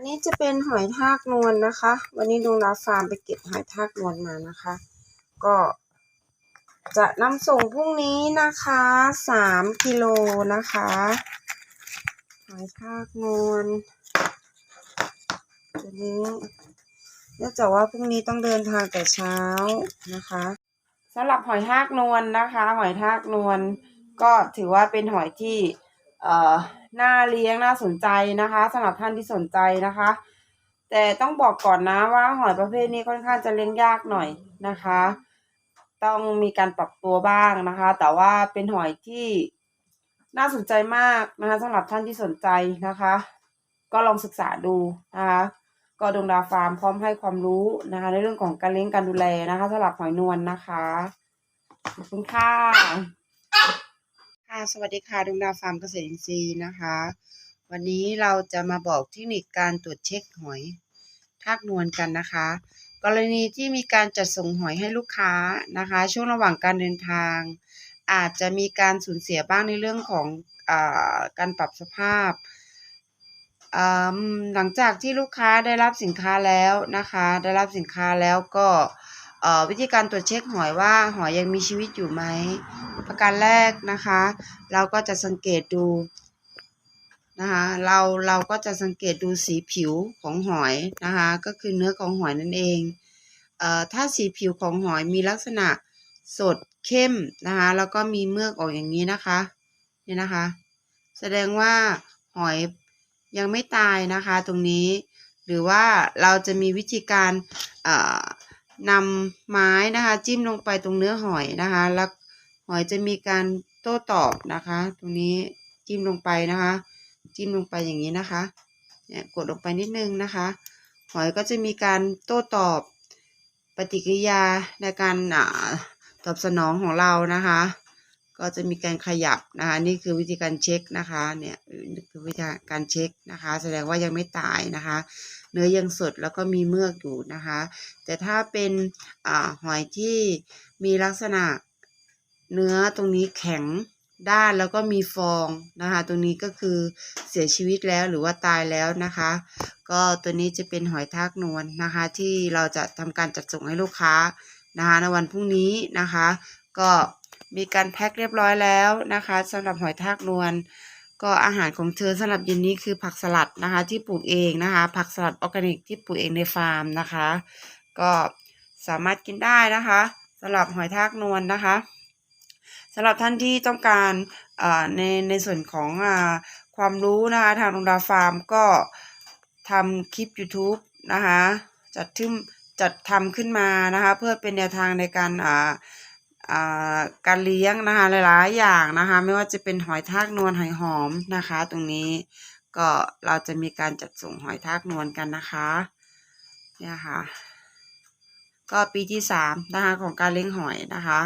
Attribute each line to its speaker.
Speaker 1: อันนี้จะเป็นหอยทากนวลนะคะ วันนี้ดวงดาวฟาร์มไปเก็บหอยทากนวลมานะคะ ก็จะนำส่งพรุ่งนี้นะคะสามกิโลนะคะ หอยทากนวลตัวนี้เนื่องจากว่าพรุ่งนี้ต้องเดินทางแต่เช้านะคะสำหรับหอยทากนวลนะคะ หอยทากนวลก็ถือว่าเป็นหอยที่ เออน่าเลี้ยงน่าสนใจนะคะสำหรับท่านที่สนใจนะคะ แต่ต้องบอกก่อนนะว่าหอยประเภทนี้ค่อนข้างจะเลี้ยงยากหน่อยนะคะ ต้องมีการปรับตัวบ้างนะคะ แต่ว่าเป็นหอยที่น่าสนใจมากนะคะสำหรับท่านที่สนใจนะคะ ก็ลองศึกษาดูนะคะก็ดงดาฟาร์มพร้อมให้ความรู้นะคะ ในเรื่องของการเลี้ยงการดูแลนะคะสำหรับหอยนวลนะคะขอบคุณค่ะ ค่ะสวัสดีค่ะดวงดาวฟาร์มเกษตรอินทรีย์นะคะ วันนี้เราจะมาบอกเทคนิคการตรวจเช็คหอยทากนวลกันนะคะ กรณีที่มีการจัดส่งหอยให้ลูกค้านะคะ ช่วงระหว่างการเดินทาง อาจจะมีการสูญเสียบ้างในเรื่องของอการปรับสภาพ หลังจากที่ลูกค้าได้รับสินค้าแล้วนะคะ ได้รับสินค้าแล้วก็ วิธีการตรวจเช็คหอยว่าหอยยังมีชีวิตอยู่ไหม ประการแรกนะคะ เราก็จะสังเกตดูนะคะเราเราก็จะสังเกตดูสีผิวของหอยนะคะก็คือเนื้อของหอยนั่นเองเอ่อถ้าสีผิวของหอยมีลักษณะสดเข้มนะคะแล้วก็มีเมือกออกอย่างนี้นะคะเนี่ยนะคะ แสดงว่าหอยยังไม่ตายนะคะตรงนี้ หรือว่าเราจะมีวิธีการเอ่อ นำไม้นะคะจิ้มลงไปตรงเนื้อหอยนะคะ แล้วหอยจะมีการโต้ตอบนะคะ ตรงนี้จิ้มลงไปนะคะ จิ้มลงไปอย่างนี้นะคะเนี่ยกดลงไปนิดนึงนะคะ หอยก็จะมีการโต้ตอบปฏิกิริยาในการอ่าตอบสนองของเรานะคะ ก็จะมีการขยับนะคะ นี่คือวิธีการเช็คนะคะเนี่ยคือวิธีการเช็คนะคะ แสดงว่ายังไม่ตายนะคะ เนื้อยังสดแล้วก็มีเมือกอยู่นะคะ แต่ถ้าเป็นอหอยที่มีลักษณะเนื้อตรงนี้แข็งด้านแล้วก็มีฟองนะคะ ตรงนี้ก็คือเสียชีวิตแล้วหรือว่าตายแล้วนะคะ ก็ตัวนี้จะเป็นหอยทากนวลนะคะ ที่เราจะทำการจัดส่งให้ลูกค้านะคะในวันพรุ่งนี้นะคะ ก็มีการแพ็คเรียบร้อยแล้วนะคะสำหรับหอยทากนวล ก็อาหารของเธอสำหรับเย็นนี้คือผักสลัดนะคะ ที่ปลูกเองนะคะ ผักสลัดออร์แกนิกที่ปลูกเองในฟาร์มนะคะ ก็สามารถกินได้นะคะสำหรับหอยทากนวลนะคะสำหรับท่านที่ต้องการอ่าในในส่วนของอความรู้นะคะทางดวงดาฟาร์มก็ทำคลิป YouTube นะคะจัดทึมจัดทำขึ้นมานะคะ เพื่อเป็นแนวทางในการอ่า การเลี้ยงนะคะหลายๆอย่างนะคะ ไม่ว่าจะเป็นหอยทากนวลหอยหอมนะคะ ตรงนี้ก็เราจะมีการจัดส่งหอยทากนวลกันนะคะเนี่ยค่ะ ก็ปีที่สามนะคะของการเลี้ยงหอยนะคะ